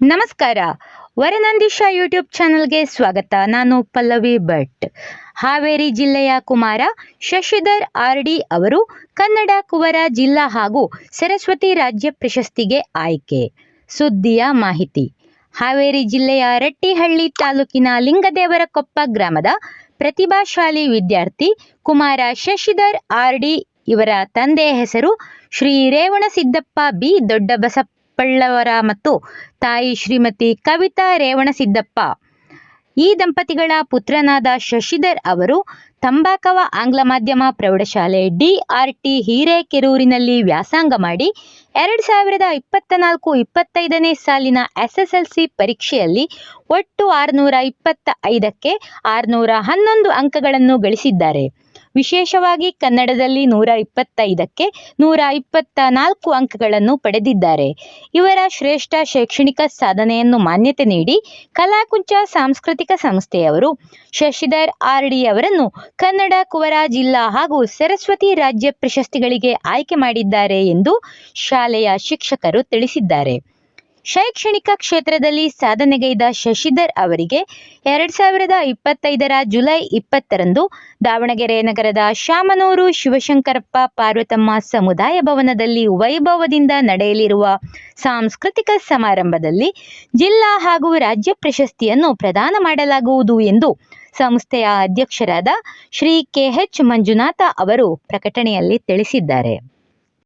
ನಮಸ್ಕಾರ. ವರನಂದೀಶ ಯೂಟ್ಯೂಬ್ ಚಾನಲ್ಗೆ ಸ್ವಾಗತ. ನಾನು ಪಲ್ಲವಿ ಭಟ್. ಹಾವೇರಿ ಜಿಲ್ಲೆಯ ಕುಮಾರ ಶಶಿಧರ್ ಆರ್ ಡಿ ಅವರು ಕನ್ನಡ, ಕುವರ ಜಿಲ್ಲಾ ಹಾಗೂ ಸರಸ್ವತಿ ರಾಜ್ಯ ಪ್ರಶಸ್ತಿಗೆ ಆಯ್ಕೆ. ಸುದ್ದಿಯ ಮಾಹಿತಿ. ಹಾವೇರಿ ಜಿಲ್ಲೆಯ ರಟ್ಟಿಹಳ್ಳಿ ತಾಲೂಕಿನ ಲಿಂಗದೇವರಕೊಪ್ಪ ಗ್ರಾಮದ ಪ್ರತಿಭಾಶಾಲಿ ವಿದ್ಯಾರ್ಥಿ ಕುಮಾರ ಶಶಿಧರ್ ಆರ್ ಡಿ ಇವರ ತಂದೆಯ ಹೆಸರು ಶ್ರೀ ರೇವಣಸಿದ್ದಪ್ಪ ಬಿ ದೊಡ್ಡಬಸಪ್ಪಳ್ಳವರ ಮತ್ತು ತಾಯಿ ಶ್ರೀಮತಿ ಕವಿತಾ ರೇವಣಸಿದ್ದಪ್ಪ ಈ ದಂಪತಿಗಳ ಪುತ್ರನಾದ ಶಶಿಧರ್ ಅವರು ತಂಬಾಕವ ಆಂಗ್ಲ ಮಾಧ್ಯಮ ಪ್ರೌಢಶಾಲೆ ಡಿಆರ್ಟಿ ಹಿರೇಕೆರೂರಿನಲ್ಲಿ ವ್ಯಾಸಂಗ ಮಾಡಿ ಎರಡು ಸಾವಿರದ ಇಪ್ಪತ್ತ ನಾಲ್ಕು ಇಪ್ಪತ್ತೈದನೇ ಸಾಲಿನ ಎಸ್ಎಸ್ಎಲ್ಸಿ ಪರೀಕ್ಷೆಯಲ್ಲಿ ಒಟ್ಟು ಆರುನೂರ ಇಪ್ಪತ್ತ ಐದಕ್ಕೆ ಆರುನೂರ ಹನ್ನೊಂದು ಅಂಕಗಳನ್ನು ಗಳಿಸಿದ್ದಾರೆ. ವಿಶೇಷವಾಗಿ ಕನ್ನಡದಲ್ಲಿ ನೂರ ಇಪ್ಪತ್ತೈದಕ್ಕೆ ನೂರ ಇಪ್ಪತ್ತ ನಾಲ್ಕು ಅಂಕಗಳನ್ನು ಪಡೆದಿದ್ದಾರೆ. ಇವರ ಶ್ರೇಷ್ಠ ಶೈಕ್ಷಣಿಕ ಸಾಧನೆಯನ್ನು ಮಾನ್ಯತೆ ನೀಡಿ ಕಲಾಕುಂಚ ಸಾಂಸ್ಕೃತಿಕ ಸಂಸ್ಥೆಯವರು ಶಶಿಧರ್ ಆರ್ ಡಿ ಅವರನ್ನು ಕನ್ನಡ ಕುವರ ಜಿಲ್ಲಾ ಹಾಗೂ ಸರಸ್ವತಿ ರಾಜ್ಯ ಪ್ರಶಸ್ತಿಗಳಿಗೆ ಆಯ್ಕೆ ಮಾಡಿದ್ದಾರೆ ಎಂದು ಶಾಲೆಯ ಶಿಕ್ಷಕರು ತಿಳಿಸಿದ್ದಾರೆ. ಶೈಕ್ಷಣಿಕ ಕ್ಷೇತ್ರದಲ್ಲಿ ಸಾಧನೆಗೈದ ಶಶಿಧರ್ ಅವರಿಗೆ ಎರಡ್ ಸಾವಿರದ ಇಪ್ಪತ್ತೈದರ ಜುಲೈ ಇಪ್ಪತ್ತರಂದು ದಾವಣಗೆರೆ ನಗರದ ಶಾಮನೂರು ಶಿವಶಂಕರಪ್ಪ ಪಾರ್ವತಮ್ಮ ಸಮುದಾಯ ಭವನದಲ್ಲಿ ವೈಭವದಿಂದ ನಡೆಯಲಿರುವ ಸಾಂಸ್ಕೃತಿಕ ಸಮಾರಂಭದಲ್ಲಿ ಜಿಲ್ಲಾ ಹಾಗೂ ರಾಜ್ಯ ಪ್ರಶಸ್ತಿಯನ್ನು ಪ್ರದಾನ ಮಾಡಲಾಗುವುದು ಎಂದು ಸಂಸ್ಥೆಯ ಅಧ್ಯಕ್ಷರಾದ ಶ್ರೀ ಕೆಎಚ್ ಮಂಜುನಾಥ ಅವರು ಪ್ರಕಟಣೆಯಲ್ಲಿ ತಿಳಿಸಿದ್ದಾರೆ.